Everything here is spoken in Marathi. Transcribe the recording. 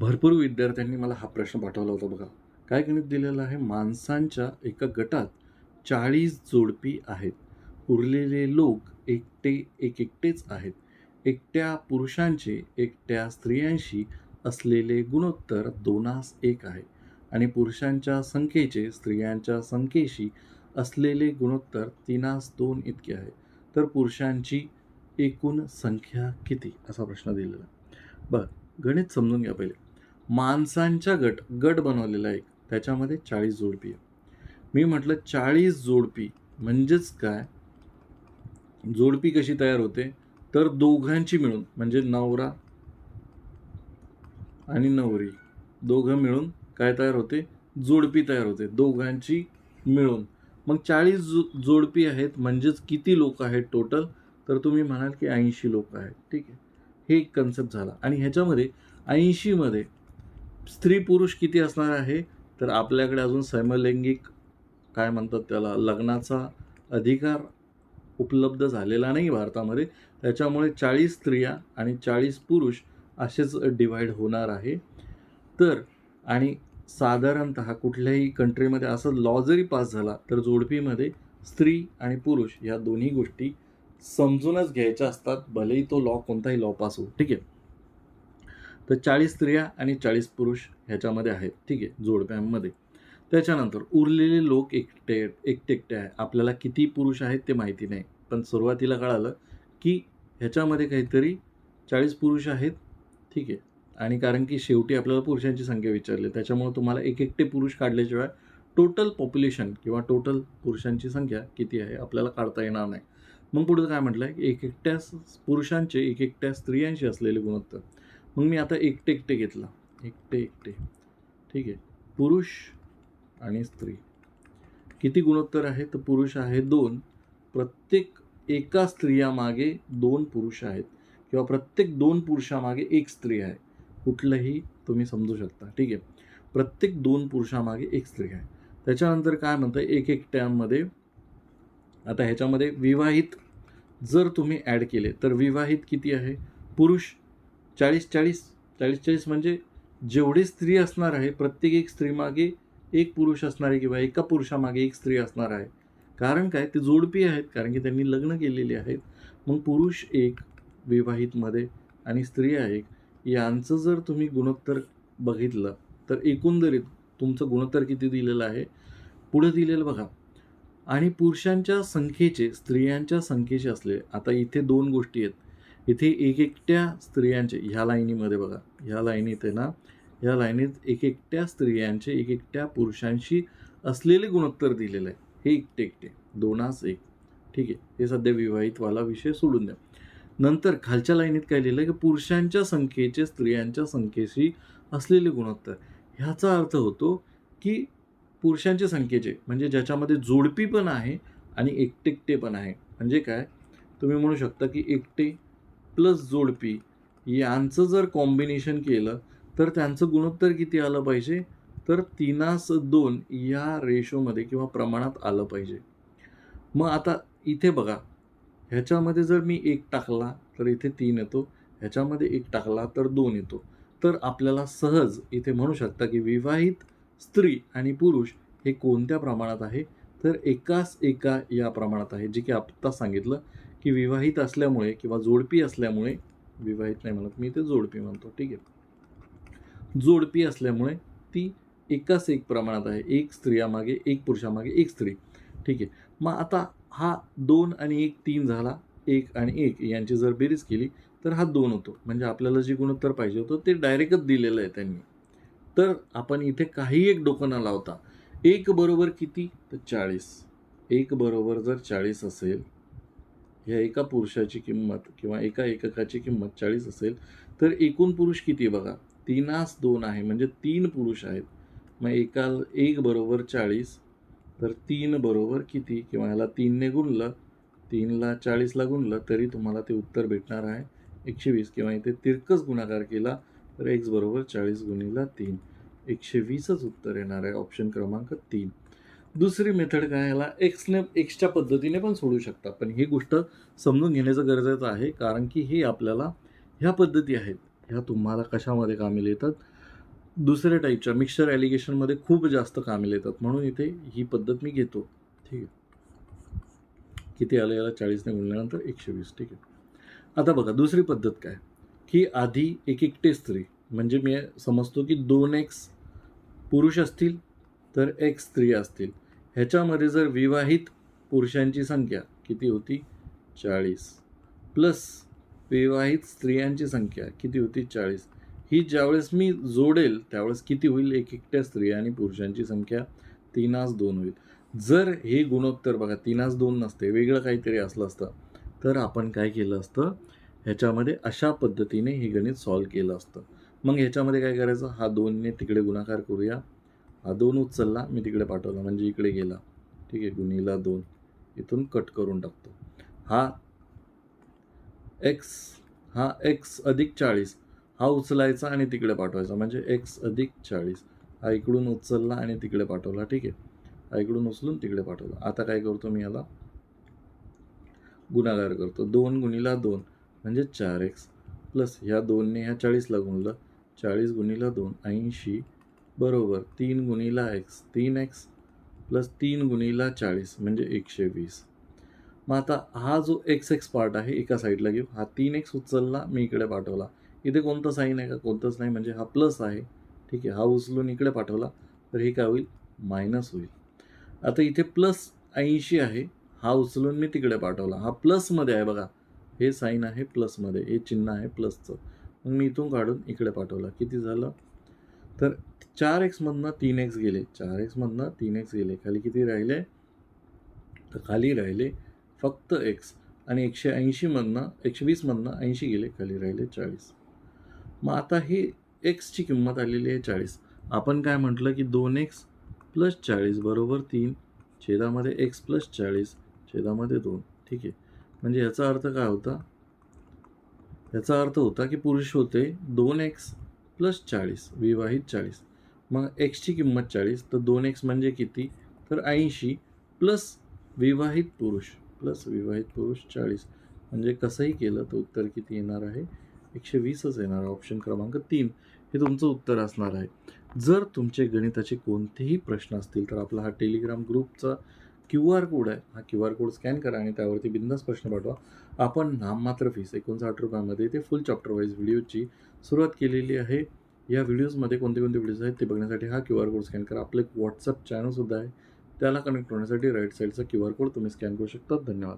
भरपूर विद्यार्थ्यांनी मला हा प्रश्न पाठवला होता बघा. काय गणित दिलेलं आहे? माणसांच्या एका गटात चाळीस जोडपी आहेत. उरलेले लोक एकटे एक एकटेच आहेत. एकट्या पुरुषांचे एकट्या स्त्रियांशी असलेले गुणोत्तर दोनास एक आहे. आणि पुरुषांच्या संख्येचे स्त्रियांच्या संख्येशी असलेले गुणोत्तर तीनास दोन इतके आहे. तर पुरुषांची एकूण संख्या किती? असा प्रश्न दिलेला. आहे. बघ गणित समजून घ्या पहिले. माणसांच्या गट गट बनवलेला एक. त्याच्यामध्ये चाळीस जोडपी आहे मी म्हटलं चाळीस जोडपी म्हणजेच काय? जोडपी कशी तयार होते? तर दोघांची मिळून म्हणजे नवरा आणि नवरी. दोघं मिळून काय तयार होते? जोडपी तयार होते. दोघांची मिळून. मग चाळीस जो जोडपी आहेत म्हणजेच किती लोक आहेत टोटल तर तुम्ही म्हणाल की ऐंशी लोक आहेत. ठीक आहे. हे एक कन्सेप्ट झाला. आणि ह्याच्यामध्ये ऐंशीमध्ये स्त्री पुरुष किती असणार आहे? तर आपल्याकडे अजून समलैंगिक काय म्हणतात त्याला लग्नाचा अधिकार उपलब्ध झालेला नाही भारतामध्ये. त्याच्यामुळे चाळीस स्त्रिया आणि चाळीस पुरुष असेच डिवाईड होणार आहे. तर आणि साधारणत कुठल्याही कंट्रीमध्ये असं लॉ जरी पास झाला तर जोडपीमध्ये स्त्री आणि पुरुष या दोन्ही गोष्टी समजूनच घ्यायच्या असतात. भलेही तो लॉ कोणताही लॉ पास हो ठीक आहे? तर चाळीस स्त्रिया आणि चाळीस पुरुष ह्याच्यामध्ये आहेत. ठीक आहे जोडप्यांमध्ये. त्याच्यानंतर उरलेले लोक एकटे एकटे एकटे आहे आपल्याला किती पुरुष आहेत ते माहिती नाही. पण सुरुवातीला कळालं की ह्याच्यामध्ये काहीतरी चाळीस पुरुष आहेत. ठीक आहे. आणि कारण की शेवटी आपल्याला पुरुषांची संख्या विचारली. त्याच्यामुळे तुम्हाला एक एकटे पुरुष काढल्याशिवाय टोटल पॉप्युलेशन किंवा टोटल पुरुषांची संख्या किती आहे आपल्याला काढता येणार नाही. मग पुढे काय म्हटलं आहे एक एकट्या पुरुषांचे एक एकट्या स्त्रियांशी असलेले गुणोत्तर. मग मी आता एकटे एकटे घेतला. एकटे एकटे. ठीक आहे. पुरुष आणि स्त्री. किती गुणोत्तर आहे? तर पुरुष आहे दोन. प्रत्येक एका स्त्रियामागे दोन पुरुष आहेत. किंवा प्रत्येक दोन पुरुषामागे एक स्त्री आहे. कुठलंही तुम्ही समजू शकता. ठीक आहे. प्रत्येक दोन पुरुषामागे एक स्त्री आहे. त्याच्यानंतर काय म्हणतं एक एकट्यांमध्ये आता ह्याच्यामध्ये विवाहित जर तुम्ही ॲड केले तर विवाहित किती आहे? पुरुष चाळीस चाळीस चाळीस चाळीस म्हणजे जेवढी स्त्री असणार आहे प्रत्येक एक स्त्रीमागे एक पुरुष असणार आहे किंवा एका पुरुषामागे एक स्त्री असणार आहे. कारण काय? ते जोडपी आहेत कारण की त्यांनी लग्न केलेली आहेत. मग पुरुष एक विवाहितमध्ये आणि स्त्रिया एक. यांचं जर तुम्ही गुणोत्तर बघितलं तर एकंदरीत तुमचं गुणोत्तर किती दिलेलं आहे? पुढं दिलेलं बघा. आणि पुरुषांच्या संख्येचे स्त्रियांच्या संख्येचे असले आता इथे दोन गोष्टी आहेत. इथे एक एकट्या स्त्रियांचे ह्या लाईनीमध्ये बघा ह्या लाईनीत आहे ना ह्या लाईनीत एक एकट्या स्त्रियांचे एक एकट्या पुरुषांशी असलेले गुणोत्तर दिलेलं आहे. हे एकटे एकटे दोनास एक. ठीक आहे हे सध्या विवाहितवाला विषय सोडून द्या. नंतर खालच्या लाईनीत काय लिहिलं की पुरुषांच्या संख्येचे स्त्रियांच्या संख्येशी असलेले गुणोत्तर. ह्याचा अर्थ होतो की पुरुषांच्या संख्येचे म्हणजे ज्याच्यामध्ये जोडपी पण आहे आणि एकटेकटे पण आहे. म्हणजे काय? तुम्ही म्हणू शकता की एकटे प्लस जोडपी यांचं जर कॉम्बिनेशन केलं तर त्यांचं गुणोत्तर किती आलं पाहिजे? तर तीनास दोन या रेशोमध्ये किंवा प्रमाणात आलं पाहिजे. मग आता इथे बघा. ह्याच्यामध्ये जर मी एक टाकला तर इथे तीन येतो. ह्याच्यामध्ये एक टाकला तर दोन येतो. तर आपल्याला सहज इथे म्हणू शकता की विवाहित स्त्री आणि पुरुष हे कोणत्या प्रमाणात आहे? तर एकास एका या प्रमाणात आहे जे की आत्ता सांगितलं. की विवाहित असल्यामुळे किंवा जोडपी असल्यामुळे विवाहित नाही म्हणत मी ते जोडपी म्हणतो ठीक आहे. जोडपी असल्यामुळे ती एकाच एक प्रमाणात आहे एक स्त्रियामागे एक पुरुषामागे एक स्त्री ठीक आहे. मग आता हा दोन आणि एक तीन झाला एक आणि एक यांची जर बेरीज केली तर हा दोन होतो. म्हणजे आपल्याला जे गुणोत्तर पाहिजे होतं ते डायरेक्टच दिलेलं आहे त्यांनी. तर आपण इथे काही एक डोकं न लावता एक बरोबर किती? तर चाळीस. एक बरोबर जर चाळीस असेल ह्या एका पुरुषाची किंमत किंवा एका एककाची किंमत चाळीस असेल तर एकूण पुरुष किती बघा? तीनास दोन आहे म्हणजे तीन पुरुष आहेत. मग एका एक बरोबर चाळीस तर तीन बरोबर किती? किंवा ह्याला तीनने गुणलं तीनला चाळीसला गुणलं तरी तुम्हाला ते उत्तर भेटणार आहे. एकशे वीस किंवा इथे तिरकस गुणाकार केला तर एक्स बरोबर चाळीस गुणीला तीन. एकशे वीसच उत्तर येणार आहे ऑप्शन क्रमांक तीन. दुसरी मेथड काय ह्याला एक्सने एक्सच्या पद्धतीने पण सोडू शकता. पण ही गोष्ट समजून घेण्याचं गरजेचं आहे कारण की हे आपल्याला ह्या पद्धती आहेत. ह्या तुम्हाला कशामध्ये कामी येतात दुसऱ्या टाईपच्या मिक्सचर ॲलिगेशनमध्ये खूप जास्त कामी येतात म्हणून इथे ही पद्धत मी घेतो. ठीक आहे. किती आलं? याला चाळीसने गुणल्यानंतर एकशे वीस ठीक आहे. आता बघा दुसरी पद्धत काय? की आधी एक एकटे स्त्री म्हणजे मी समजतो की दोन एक्स पुरुष असतील तर एक स्त्री असतील. ह्याच्यामध्ये जर विवाहित पुरुषांची संख्या किती होती? चाळीस. प्लस विवाहित स्त्रियांची संख्या किती होती? चाळीस. ही ज्यावेळेस मी जोडेल त्यावेळेस किती होईल? एक एकट्या स्त्रिया आणि पुरुषांची संख्या तीनास दोन होईल. जर हे गुणोत्तर बघा तीनास दोन नसते वेगळं काहीतरी असलं असतं तर आपण काय केलं असतं? ह्याच्यामध्ये अशा पद्धतीने हे गणित सॉल्व केलं असतं. मग ह्याच्यामध्ये काय करायचं? हा दोनने तिकडे गुणाकार करूया. हा दोन उचलला मी तिकडे पाठवला. म्हणजे इकडे गेला. ठीक आहे गुणीला दोन. इथून कट करून टाकतो. हा एक्स हा एक्स अधिक चाळीस. हा उचलायचा आणि तिकडे पाठवायचा. म्हणजे एक्स अधिक चाळीस. हा इकडून उचलला आणि तिकडे पाठवला. ठीक आहे. हा इकडून उचलून तिकडे पाठवला. आता काय करतो मी याला? गुणाकार करतो. दोन गुणीला दोन. म्हणजे चार एक्स प्लस ह्या दोनने ह्या चाळीसला गुणलं. चाळीस गुणीला दोन. ऐंशी. बरोबर. तीन गुणीला एक्स तीन एक्स प्लस तीन गुणीला चाळीस म्हणजे एकशे वीस. मग आता हा जो एक्स एक्स पार्ट आहे एका साईडला घेऊ. हा तीन एक्स उचलला मी इकडे पाठवला. इथे कोणतं साईन आहे का? कोणतंच नाही म्हणजे हा प्लस आहे. ठीक आहे हा उचलून इकडे पाठवला तर हे काय होईल? मायनस होईल. आता इथे प्लस ऐंशी आहे हा उचलून मी तिकडे पाठवला. हा प्लसमध्ये आहे बघा. हे साईन आहे प्लसमध्ये हे चिन्ह आहे प्लसचं मग मी इथून काढून इकडे पाठवला. किती झालं? तर चार एक्समधनं तीन एक्स गेले. चार एक्समधनं तीन एक्स गेले. खाली किती राहिले? तर खाली राहिले फक्त एक्स आणि एकशे ऐंशीमधनं एकशे वीसमधनं ऐंशी गेले. खाली राहिले चाळीस. मग आता हे एक्सची किंमत आलेली आहे चाळीस. आपण काय म्हटलं की दोन एक्स प्लस चाळीस बरोबर तीन. छेदामध्ये एक्स प्लस चाळीस छेदामध्ये दोन. ठीक आहे. म्हणजे याचा अर्थ काय होता? याचा अर्थ होता की पुरुष होते दोन एक्स प्लस चाळीस विवाहित चाळीस. मग एक्सची किंमत चाळीस तर दोन एक्स म्हणजे किती? तर ऐंशी प्लस विवाहित पुरुष प्लस विवाहित पुरुष चाळीस. म्हणजे कसंही केलं तर उत्तर किती येणार आहे? एकशे वीसच येणार ऑप्शन क्रमांक तीन. हे तुमचं उत्तर असणार आहे. जर तुमचे गणिताचे कोणतेही प्रश्न असतील तर आपला हा टेलिग्राम ग्रुपचा क्यू आर कोड आहे. हा क्यू आर कोड स्कॅन करा आणि त्यावरती बिंदास प्रश्न पाठवा. आपण नाममात्र फीस एकोणसाठ रुपयामध्ये ते फुल चॅप्टर वाईज व्हिडिओची सुरुवात केलेली आहे. या व्हिडिओजमध्ये कोणते कोणते व्हिडिओज आहेत ते बघण्यासाठी हा क्यू आर कोड स्कॅन करा. आपलं एक व्हॉट्सअप चॅनलसुद्धा आहे. त्याला कनेक्ट होण्यासाठी राईट साईडचा क्यू आर कोड तुम्ही स्कॅन करू शकता. धन्यवाद.